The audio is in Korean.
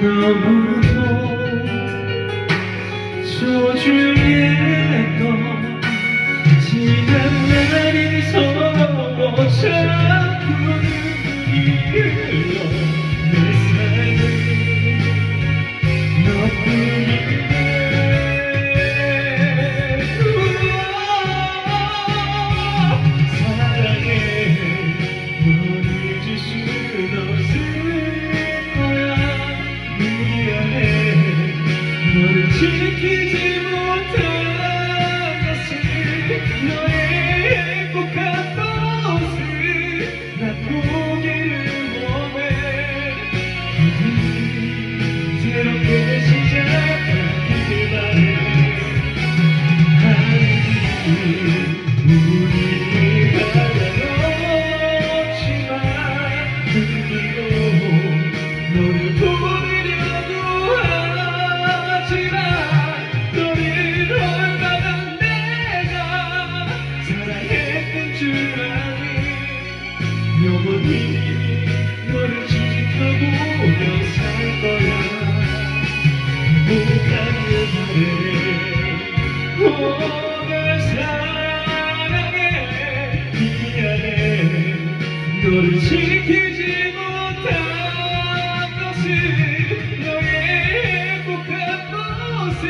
너무도 소중 사랑했던 줄 아니 영원히 너를 지켜보며 살 거야. 못하길 바래 오늘 사랑해? 미안해 너를 지키지 못한 것을 너의 행복한 모습